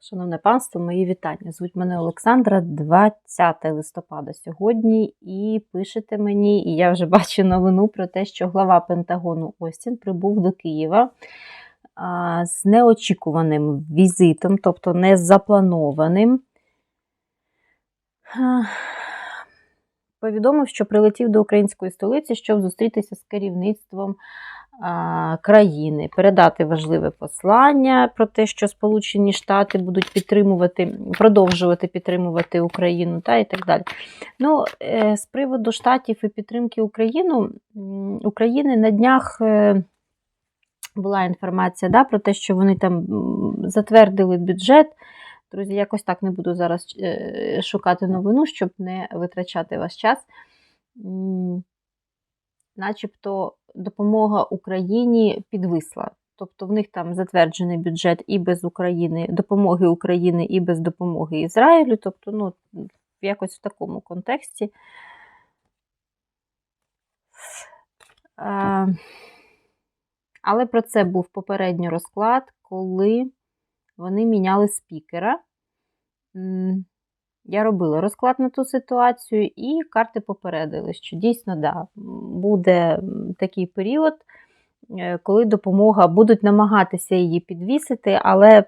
Шановне панство, мої вітання. Звуть мене Олександра, 20 листопада сьогодні, і пишете мені, і я вже бачу новину про те, що глава Пентагону Остін прибув до Києва з неочікуваним візитом, тобто не запланованим. А, Повідомив, що прилетів до української столиці, щоб зустрітися з керівництвом країни, передати важливе послання про те, що Сполучені Штати будуть підтримувати, продовжувати підтримувати Україну та і так далі. Ну, е, з приводу штатів і підтримки Україну, України на днях. е, Була інформація да, про те, що вони там затвердили бюджет. Друзі, якось так не буду зараз е, шукати новину, щоб не витрачати ваш час. Начебто допомога Україні підвисла. Тобто в них там затверджений бюджет і без України, допомоги України, і без допомоги Ізраїлю. Тобто, ну, якось в такому контексті. Але про це був попередній розклад, коли вони міняли спікера. Я робила розклад на ту ситуацію, і карти попередили, що дійсно да, буде такий період, е, коли допомога будуть намагатися її підвісити, але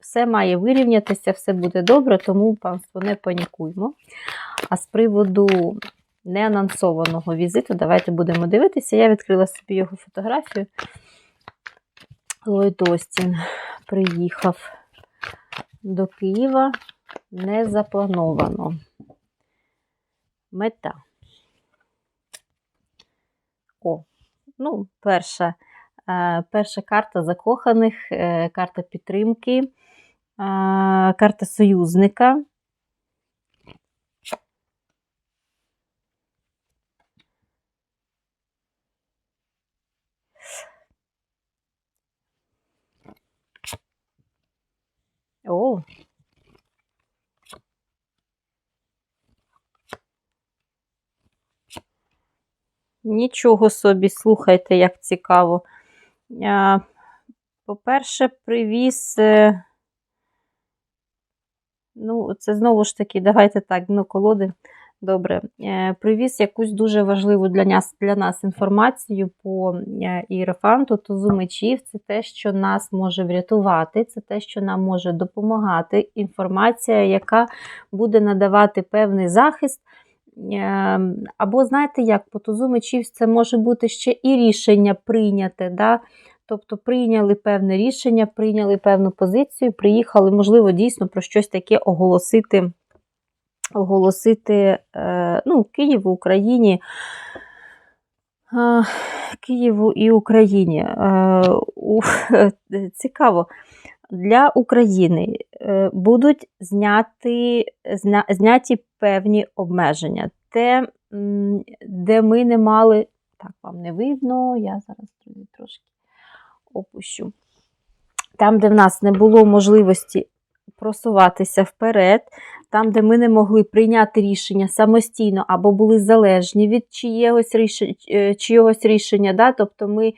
все має вирівнятися, все буде добре, тому панство не панікуймо. А з приводу неанонсованого візиту, давайте будемо дивитися. Я відкрила собі його фотографію. Ллойд Остін приїхав до Києва не заплановано. Мета. О, ну, перша, е, перша карта закоханих, е, карта підтримки, е, карта союзника. О, Нічого собі, слухайте, як цікаво. По-перше, привіз. е, Ну, це знову ж таки, давайте так, ну, колоди. Добре. Е, Привіз якусь дуже важливу для нас, для нас інформацію по е, іерофанту, тузу мечів. Це те, що нас може врятувати, це те, що нам може допомагати. Інформація, яка буде надавати певний захист. Е, Або, знаєте, як по тузу мечів це може бути ще і рішення прийняте. Да? Тобто прийняли певне рішення, прийняли певну позицію, приїхали, можливо, дійсно про щось таке оголосити, оголосити е, ну, Києву, Україні. е, Києву і Україні. Е, Цікаво. Для України е, будуть зняти, зня, зняті певні обмеження. Те, де ми не мали. Так, вам не видно, я зараз трошки опущу. Там, де в нас не було можливості просуватися вперед, там, де ми не могли прийняти рішення самостійно або були залежні від чиєгось рішення, чиєгось рішення да? тобто ми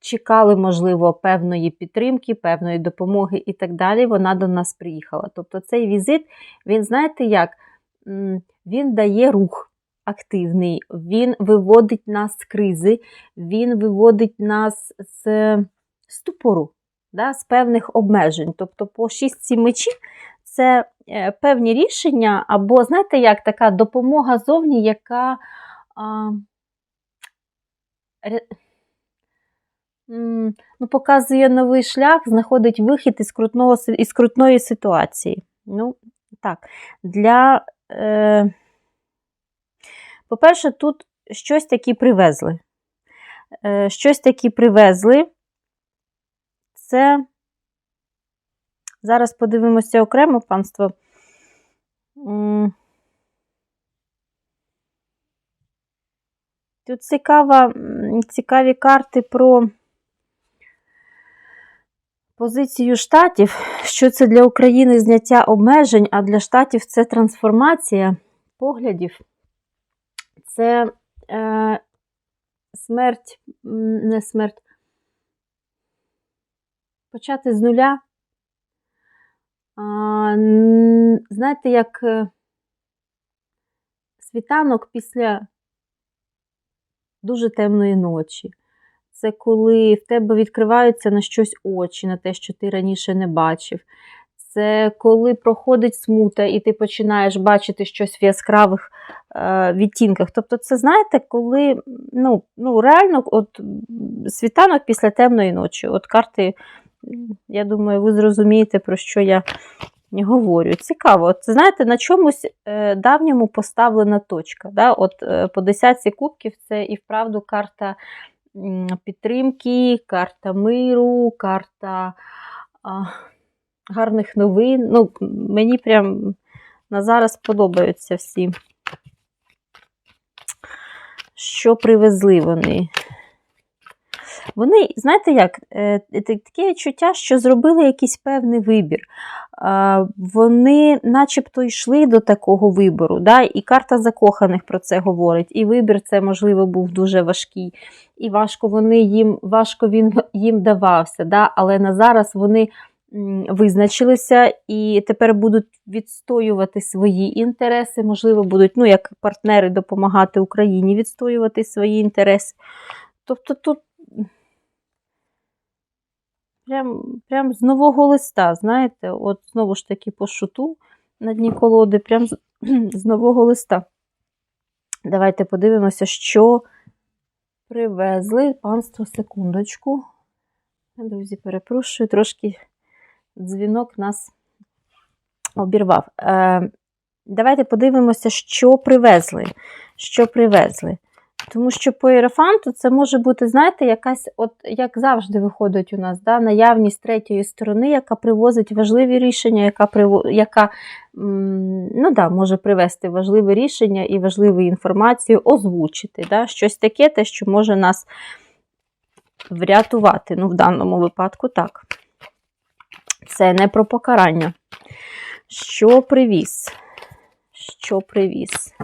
чекали, можливо, певної підтримки, певної допомоги і так далі, вона до нас приїхала. Тобто цей візит, він, знаєте як, він дає рух активний, він виводить нас з кризи, він виводить нас з ступору, да, з певних обмежень. Тобто по шістці мечів це е, певні рішення, або, знаєте, як така допомога зовні, яка а, ну, показує новий шлях, знаходить вихід із, крутного, із крутної ситуації. Ну, так, для, е, по-перше, тут щось таке привезли. Е, щось таке привезли. Це зараз подивимося окремо панство. Тут цікава, цікаві карти про позицію штатів, що це для України зняття обмежень, а для штатів це трансформація поглядів. Це е, смерть, не смерть, почати з нуля, знаєте, як е, світанок після дуже темної ночі. Це коли в тебе відкриваються на щось очі, на те, що ти раніше не бачив. Це коли проходить смута, і ти починаєш бачити щось в яскравих е, відтінках. Тобто, це знаєте, коли ну, ну, реально от, світанок після темної ночі. От карти, я думаю, ви зрозумієте, про що я говорю. Цікаво. От, знаєте, на чомусь е, давньому поставлена точка. Да? От е, по десятці кубків це і вправду карта підтримки, карта миру, карта а, гарних новин. Ну, мені прям на зараз подобаються всі. Що привезли вони? Вони, знаєте як, е, таке відчуття, що зробили якийсь певний вибір. Вони начебто йшли до такого вибору, да? і карта закоханих про це говорить. І вибір це, можливо, був дуже важкий. І важко вони їм, важко він їм давався. Да? Але на зараз вони визначилися і тепер будуть відстоювати свої інтереси, можливо, будуть, ну, як партнери, допомагати Україні відстоювати свої інтереси. Тобто тут прям, прям з нового листа, знаєте, от знову ж таки по шуту на дні колоди, прям з, з нового листа. Давайте подивимося, що привезли. Панство, секундочку. Друзі, перепрошую, трошки дзвінок нас обірвав. Е, давайте подивимося, що привезли. Що привезли. Тому що по іерофанту це може бути, знаєте, якась, от як завжди виходить у нас, да, наявність третьої сторони, яка привозить важливі рішення, яка яка ну, да, може привести важливе рішення і важливу інформацію, озвучити. Да, щось таке, те, що може нас врятувати. Ну, в даному випадку так. Це не про покарання. Що привіз? Що привіз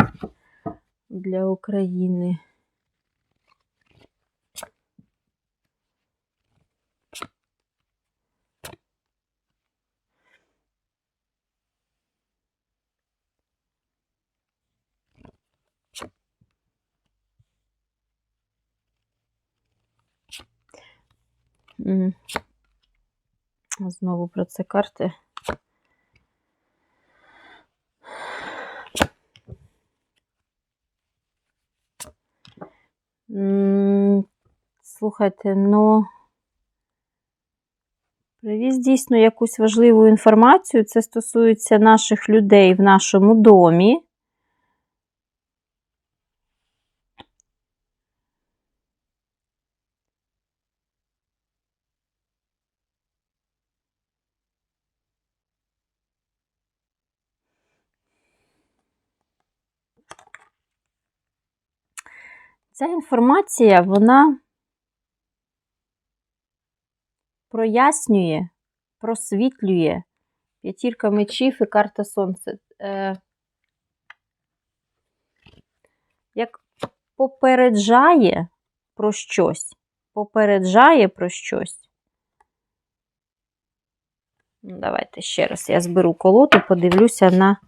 для України? М. Знову про це карти. Слухайте, ну привіз дійсно якусь важливу інформацію. Це стосується наших людей в нашому домі. Ця інформація, вона прояснює, просвітлює п'ятірка мечів і карта сонця. Е, як попереджає про щось. Попереджає про щось. Ну, Давайте ще раз я зберу колоду, подивлюся на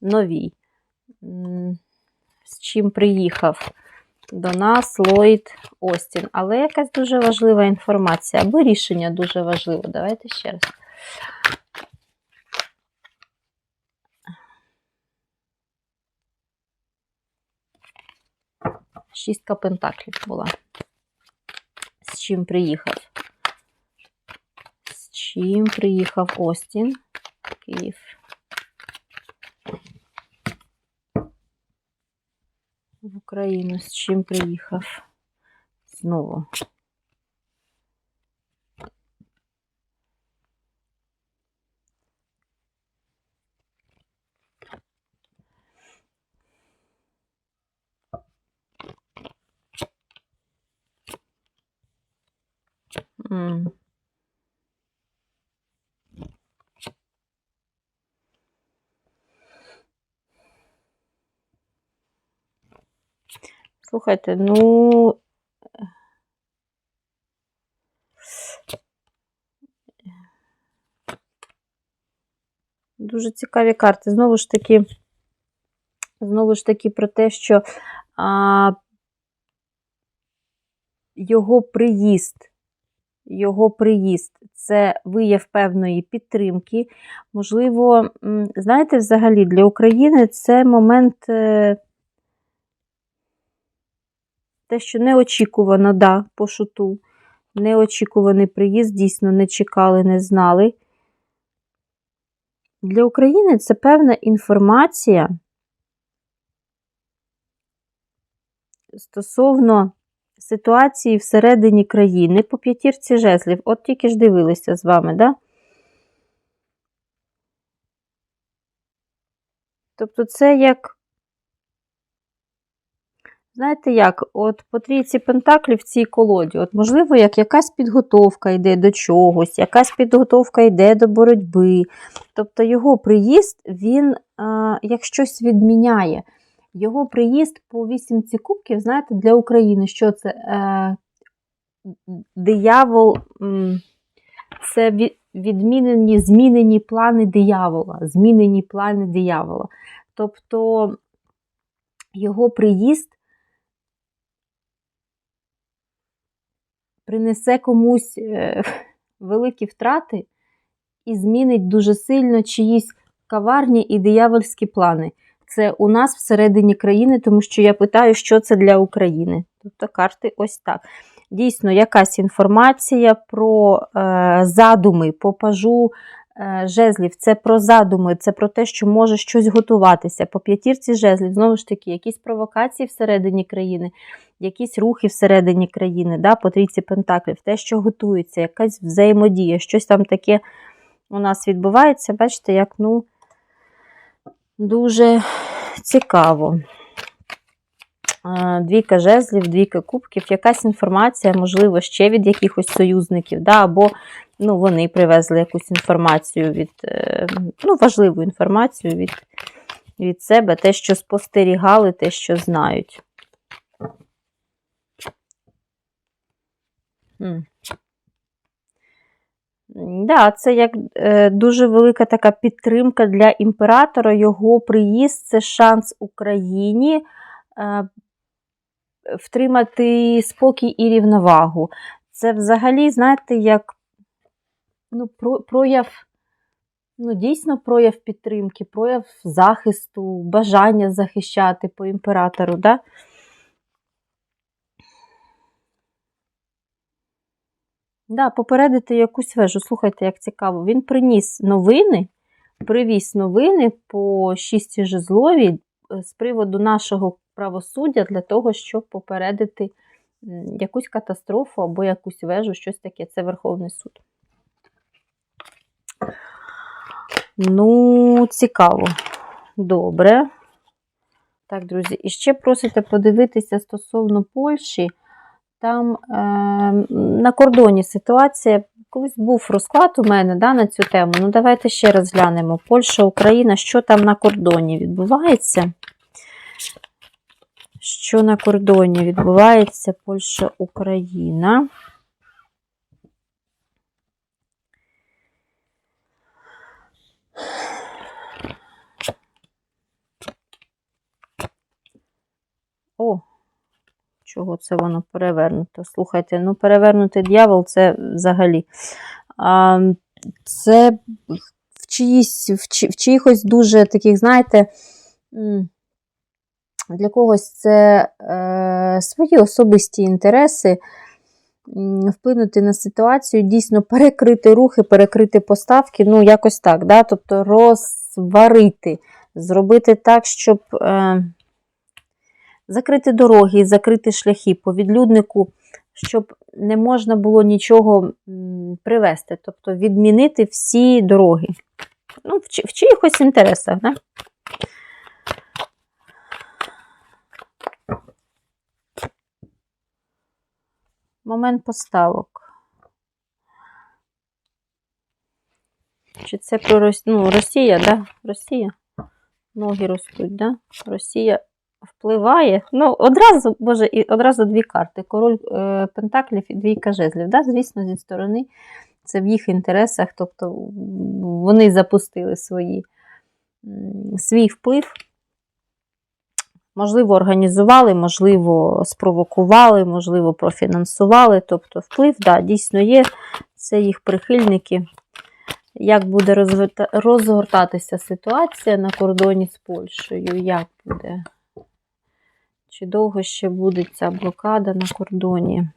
новій. З чим приїхав до нас Ллойд Остін. Але якась дуже важлива інформація, або рішення дуже важливе. Давайте ще раз. Шістка пентаклів була. З чим приїхав? З чим приїхав Остін? Київ. В Україну з чим приїхав? Знову. М. Слухайте, ну. Дуже цікаві карти. Знову ж таки, знову ж таки, про те, що а, його приїзд, його приїзд це вияв певної підтримки. Можливо, знаєте, взагалі для України це момент. Те, що неочікувано, да, по шуту. Неочікуваний приїзд, дійсно не чекали, не знали. Для України це певна інформація стосовно ситуації всередині країни по п'ятірці жезлів. От тільки ж дивилися з вами, да? Тобто це як, знаєте як, от по трійці пентаклів в цій колоді, от можливо, як якась підготовка йде до чогось, якась підготовка йде до боротьби. Тобто його приїзд, він а, як щось відміняє. Його приїзд по вісімці кубків, знаєте, для України, що це? Е, диявол, це відмінені, змінені плани диявола. Змінені плани диявола. Тобто його приїзд принесе комусь е, великі втрати і змінить дуже сильно чиїсь каварні і диявольські плани. Це у нас всередині країни, тому що я питаю, що це для України. Тобто карти ось так. Дійсно, якась інформація про е, задуми, по пажу е, жезлів. Це про задуми, це про те, що може щось готуватися. По п'ятірці жезлів, знову ж таки, якісь провокації всередині країни, якісь рухи всередині країни, да, по трійці пентаклів, те, що готується, якась взаємодія, щось там таке у нас відбувається. Бачите, як ну, дуже цікаво. Двійка жезлів, двійка кубків, якась інформація, можливо, ще від якихось союзників, да, або ну, вони привезли якусь інформацію від, е, ну, важливу інформацію від, від себе, те, що спостерігали, те, що знають. М. Да, це як е, дуже велика така підтримка для імператора. Його приїзд це шанс Україні е, втримати спокій і рівновагу. Це взагалі, знаєте, як ну, про- прояв, ну, дійсно прояв підтримки, прояв захисту, бажання захищати по імператору. Да? Да, попередити якусь вежу. Слухайте, як цікаво. Він приніс новини, привіз новини по шісті жезлові е, з приводу нашого правосуддя для того, щоб попередити якусь катастрофу або якусь вежу, щось таке. Це Верховний суд. Ну, цікаво. Добре. Так, друзі, і ще просите подивитися стосовно Польщі. Там е, на кордоні ситуація. Колись був розклад у мене да, на цю тему. Ну, давайте ще раз глянемо. Польща, Україна, що там на кордоні відбувається? Що на кордоні відбувається? Польща, Україна. О, чого це воно перевернуто? Слухайте, ну перевернутий дьявол це взагалі. А, це в, чиїсь, в, чи, в чиїхось дуже таких, знаєте, для когось це е, свої особисті інтереси. Вплинути на ситуацію, дійсно перекрити рухи, перекрити поставки, ну, якось так, да? тобто розварити, зробити так, щоб е, закрити дороги, закрити шляхи по відлюднику, щоб не можна було нічого м, привезти, тобто відмінити всі дороги. Ну, в, в чиїхось інтересах, да? Момент поставок. Чи це про Рос... ну, Росія, да? Росія? Ноги ростуть, да? Росія впливає. Ну, одразу, боже, і одразу дві карти. Король е, Пентаклів і двійка жезлів. Да? Звісно, зі сторони це в їх інтересах, тобто вони запустили свої, свій вплив. Можливо, організували, можливо, спровокували, можливо, профінансували. Тобто вплив, да, дійсно є, це їх прихильники. Як буде розгортатися ситуація на кордоні з Польщею? Як буде? Чи довго ще буде ця блокада на кордоні?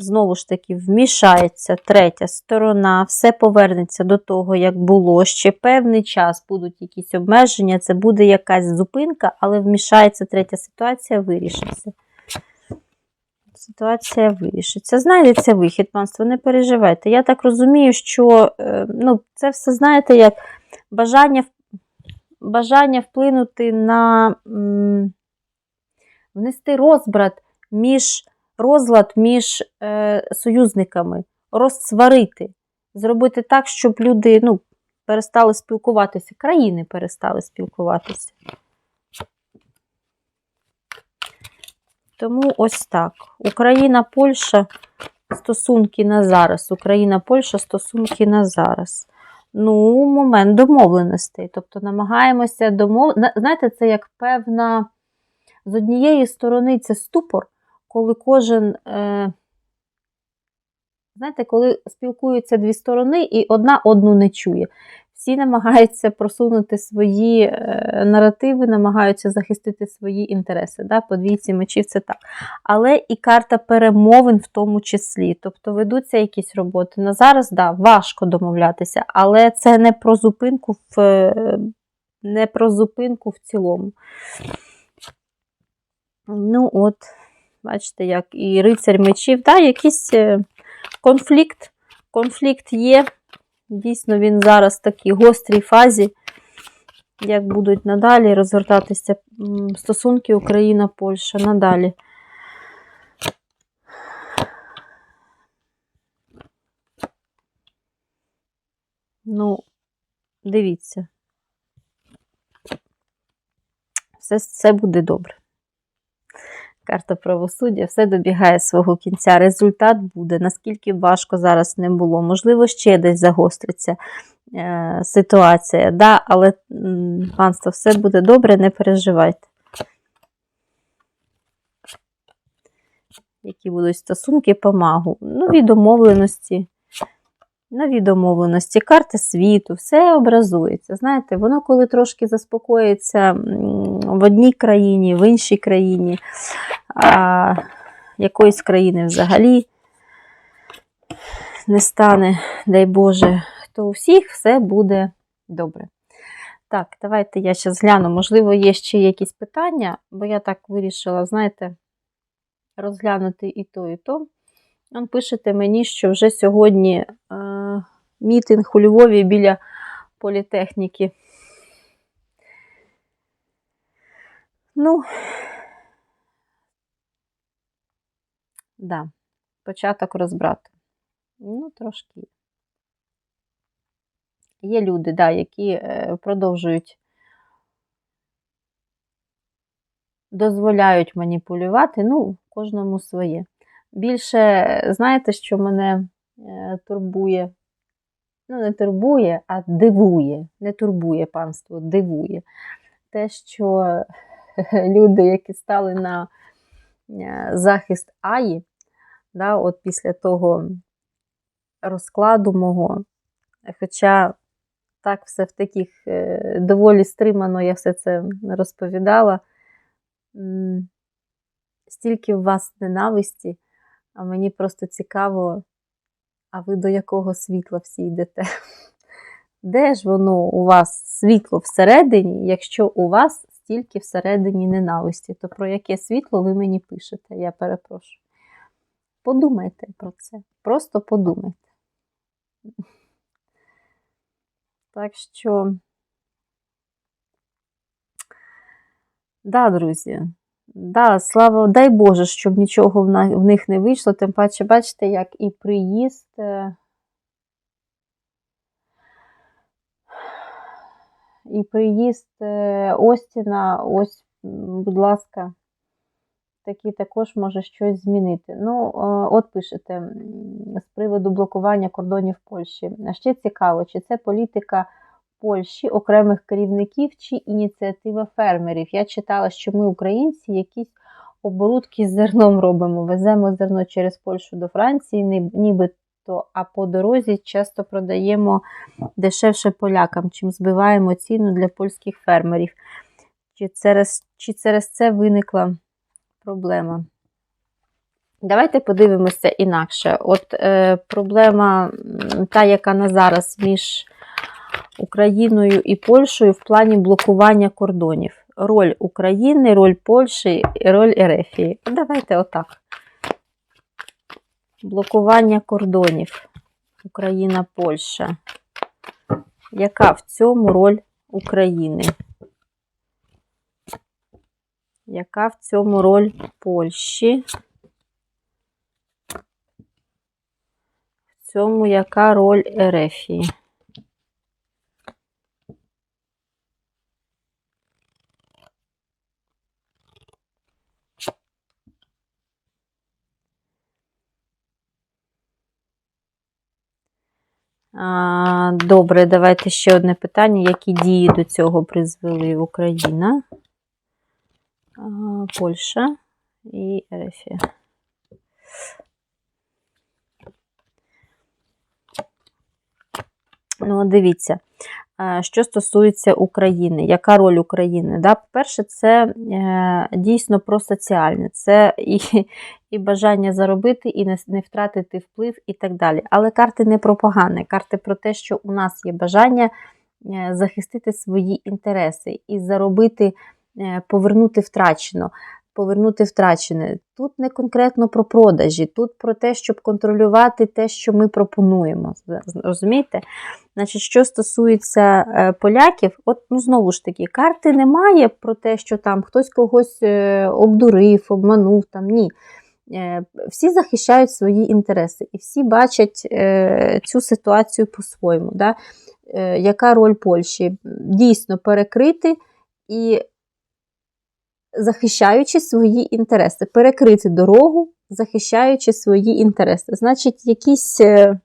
Знову ж таки, вмішається третя сторона, все повернеться до того, як було. Ще певний час будуть якісь обмеження, це буде якась зупинка, але вмішається третя ситуація, вирішиться. Ситуація вирішиться. Знайдеться вихід, панство, не переживайте. Я так розумію, що е, ну, це все, знаєте, як бажання бажання вплинути на м, внести розбрат між розлад між е, союзниками, розсварити, зробити так, щоб люди ну, перестали спілкуватися, країни перестали спілкуватися. Тому ось так. Україна, Польща стосунки на зараз. Україна, Польща стосунки на зараз. Ну, момент домовленостей. Тобто намагаємося домов... Знаєте, це як певна. З однієї сторони це ступор, коли кожен, е, знаєте, коли спілкуються дві сторони, і одна одну не чує. Всі намагаються просунути свої е, наративи, намагаються захистити свої інтереси. Да? По двійці мечів це так. Але і карта перемовин в тому числі. Тобто ведуться якісь роботи. На зараз да, важко домовлятися, але це не про зупинку в, е, не про зупинку в цілому. Ну, от, бачите, як і рицарь мечів, да, якийсь е, конфлікт. Конфлікт є. Дійсно, він зараз в такій гострій фазі, як будуть надалі розгортатися стосунки Україна-Польща надалі. Ну, дивіться. Все, все буде добре. Карта правосуддя, все добігає свого кінця. Результат буде, наскільки важко зараз не було. Можливо, ще десь загостриться е, ситуація. Да, Але, панство, все буде добре, не переживайте. Які будуть стосунки по магу? і домовленості. Нові домовленості, карти світу, все образується. Знаєте, воно коли трошки заспокоїться в одній країні, в іншій країні, а якоїсь країни взагалі не стане, дай Боже, то у всіх все буде добре. Так, давайте я зараз гляну. Можливо, є ще якісь питання, бо я так вирішила, знаєте, розглянути і то, і то. Он пишете мені, що вже сьогодні е, мітинг у Львові біля політехніки. Ну, да, початок розбрату. Ну, трошки. Є люди, да, які е, продовжують, дозволяють маніпулювати, ну, кожному своє. Більше, знаєте, що мене е, турбує? Ну, не турбує, а дивує. Не турбує панство, дивує. Те, що люди, які стали на е, захист Аї, да, от після того розкладу мого, хоча так все в таких е, доволі стримано, я все це розповідала, стільки в вас ненависті. А мені просто цікаво, а ви до якого світла всі йдете? Де ж воно у вас світло всередині, якщо у вас стільки всередині ненависті, то про яке світло ви мені пишете? Я перепрошую. Подумайте про це. Просто подумайте. Так що, да, друзі, Да, слава, дай Боже, щоб нічого в них не вийшло. Тим паче, бачите, як і приїзд. Е, і приїзд е, Остіна, ось, будь ласка, таки також може щось змінити. Ну, е, от пишете з приводу блокування кордонів Польщі. А ще цікаво, чи це політика Польщі, окремих керівників, чи ініціатива фермерів. Я читала, що ми, українці, якісь оборудки з зерном робимо. Веземо зерно через Польщу до Франції, нібито, а по дорозі часто продаємо дешевше полякам, чим збиваємо ціну для польських фермерів. Чи через, чи через це виникла проблема? Давайте подивимося інакше. От е, проблема, та, яка на зараз між Україною і Польщею в плані блокування кордонів. Роль України, роль Польщі і роль Ерефії. Давайте отак. Блокування кордонів. Україна-Польща. Яка в цьому роль України? Яка в цьому роль Польщі? В цьому яка роль Ерефії? Добре, давайте ще одне питання. Які дії до цього призвели Україна, Польща і Ерефія? Ну, дивіться, що стосується України, яка роль України? Да? По-перше, це е, дійсно про соціальне, це і, і бажання заробити, і не, втратити вплив, і так далі. Але карти не про погане, карти про те, що у нас є бажання е, захистити свої інтереси і заробити, е, повернути втрачено. Повернути втрачене. Тут не конкретно про продажі, тут про те, щоб контролювати те, що ми пропонуємо. Розумієте? Значить, що стосується е, поляків, от ну знову ж таки, карти немає про те, що там хтось когось е, обдурив, обманув. там Ні. Е, Всі захищають свої інтереси і всі бачать цю ситуацію по-своєму. Да? Яка роль Польщі? Дійсно перекрити і захищаючи свої інтереси, перекрити дорогу, захищаючи свої інтереси. Значить, якісь е,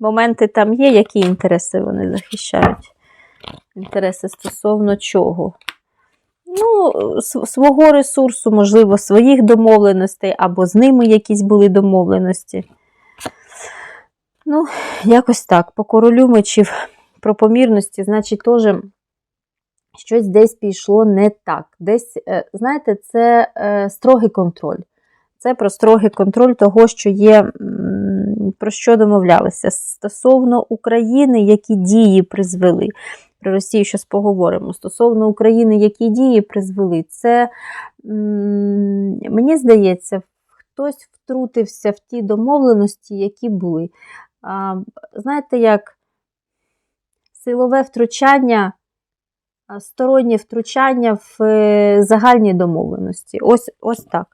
моменти там є, які інтереси вони захищають. Інтереси стосовно чого? Ну, свого ресурсу, можливо, своїх домовленостей, або з ними якісь були домовленості. Ну, якось так. По королю мечів про помірності, значить, теж щось десь пішло не так. Десь, е, знаєте, це е, строгий контроль. Це про строгий контроль того, що є, про що домовлялися. Стосовно України, які дії призвели. Про Росію щось поговоримо. Стосовно України, які дії призвели, це, мені здається, хтось втрутився в ті домовленості, які були. Знаєте, як силове втручання стороннє втручання в е, загальні домовленості. Ось, ось так.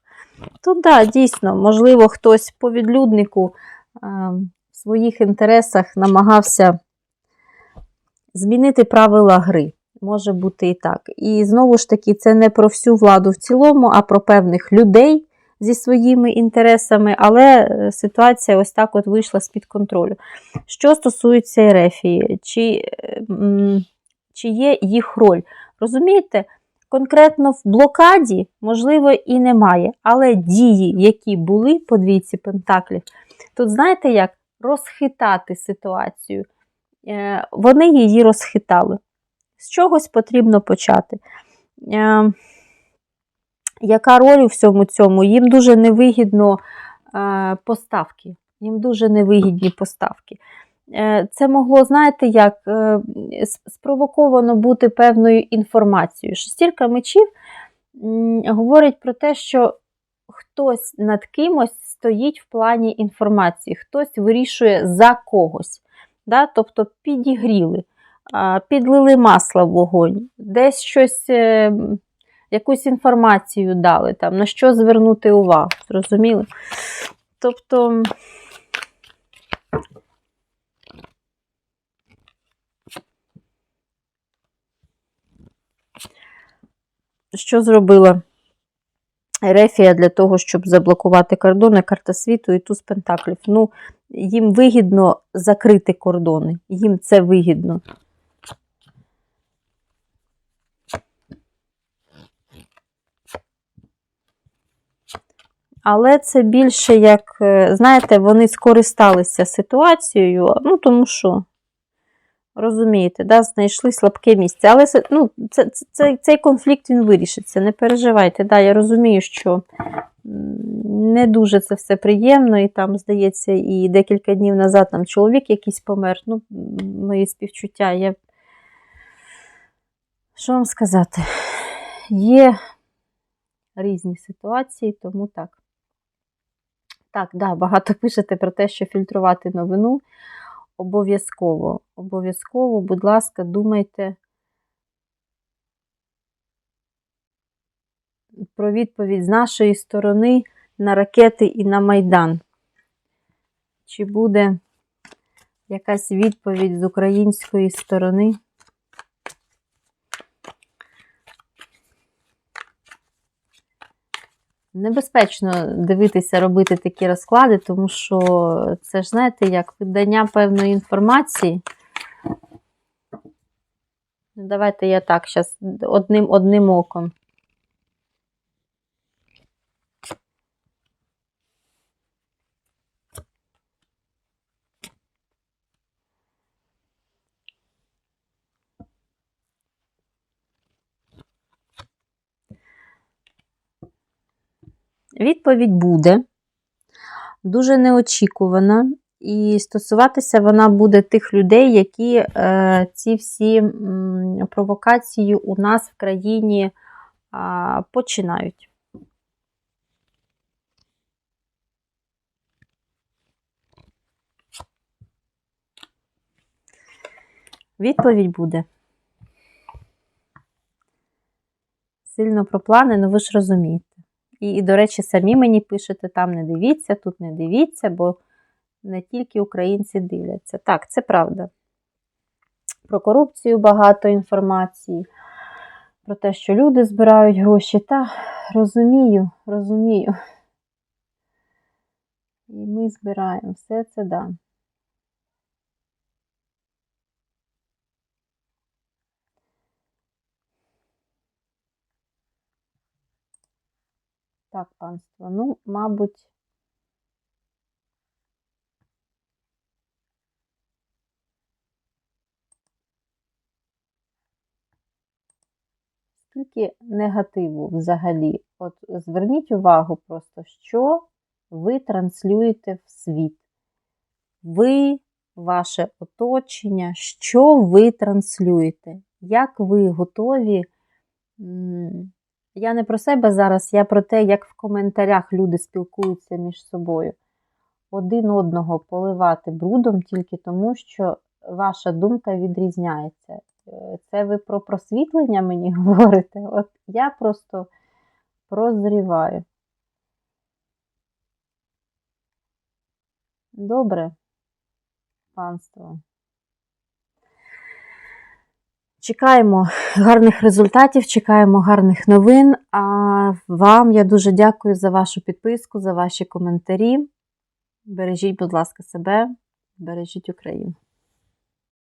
То да, дійсно, можливо, хтось по відлюднику е, в своїх інтересах намагався змінити правила гри. Може бути і так. І знову ж таки, це не про всю владу в цілому, а про певних людей зі своїми інтересами, але е, ситуація ось так от вийшла з-під контролю. Що стосується Ерефії, чи, е, м, чи є їх роль? Розумієте, конкретно в блокаді, можливо, і немає, але дії, які були по двійці пентаклів, тут знаєте як? Розхитати ситуацію. Е, Вони її розхитали. З чогось потрібно почати. Е, Яка роль у всьому цьому? Їм дуже невигідно е, поставки. Їм дуже невигідні поставки. Е, Це могло, знаєте, як е, спровоковано бути певною інформацією. Шестірка мечів говорить про те, що хтось над кимось стоїть в плані інформації, хтось вирішує за когось. Да? Тобто підігріли, підлили масло в вогонь, десь щось, е, якусь інформацію дали, там, на що звернути увагу. Зрозуміли? Тобто. Що зробила Ерефія для того, щоб заблокувати кордони, карта світу і туз пентаклів. Ну, їм вигідно закрити кордони. Їм це вигідно. Але це більше як, е, знаєте, вони скористалися ситуацією, ну тому що, розумієте, да, знайшли слабке місце. Але ну, це, це, це, цей конфлікт він вирішиться, не переживайте. Да, я розумію, що не дуже це все приємно, і там, здається, і декілька днів назад там чоловік якийсь помер. Ну, мої співчуття. Я... Що вам сказати? Є різні ситуації, тому так. Так, да, багато пишете про те, що фільтрувати новину. Обов'язково, обов'язково, будь ласка, думайте про відповідь з нашої сторони на ракети і на Майдан. Чи буде якась відповідь з української сторони? Небезпечно дивитися, робити такі розклади, тому що це ж, знаєте, як видання певної інформації. Давайте я так зараз одним, одним оком. Відповідь буде дуже неочікувана, і стосуватися вона буде тих людей, які е, ці всі м, провокації у нас в країні а, починають. Відповідь буде. Сильно про плани, ну ви ж розумієте. І, і, до речі, самі мені пишете, там не дивіться, тут не дивіться, бо не тільки українці дивляться. Так, це правда. Про корупцію багато інформації, про те, що люди збирають гроші. Та розумію, розумію. І ми збираємо все це, да. Так, панство, ну, мабуть. Скільки негативу взагалі? От зверніть увагу просто, що ви транслюєте в світ. Ви, ваше оточення, що ви транслюєте? Як ви готові? Я не про себе зараз, я про те, як в коментарях люди спілкуються між собою. Один одного поливати брудом тільки тому, що ваша думка відрізняється. Е, Це ви про просвітлення мені говорите? От я просто прозріваю. Добре, панство. Чекаємо гарних результатів, чекаємо гарних новин. А вам я дуже дякую за вашу підписку, за ваші коментарі. Бережіть, будь ласка, себе, бережіть Україну.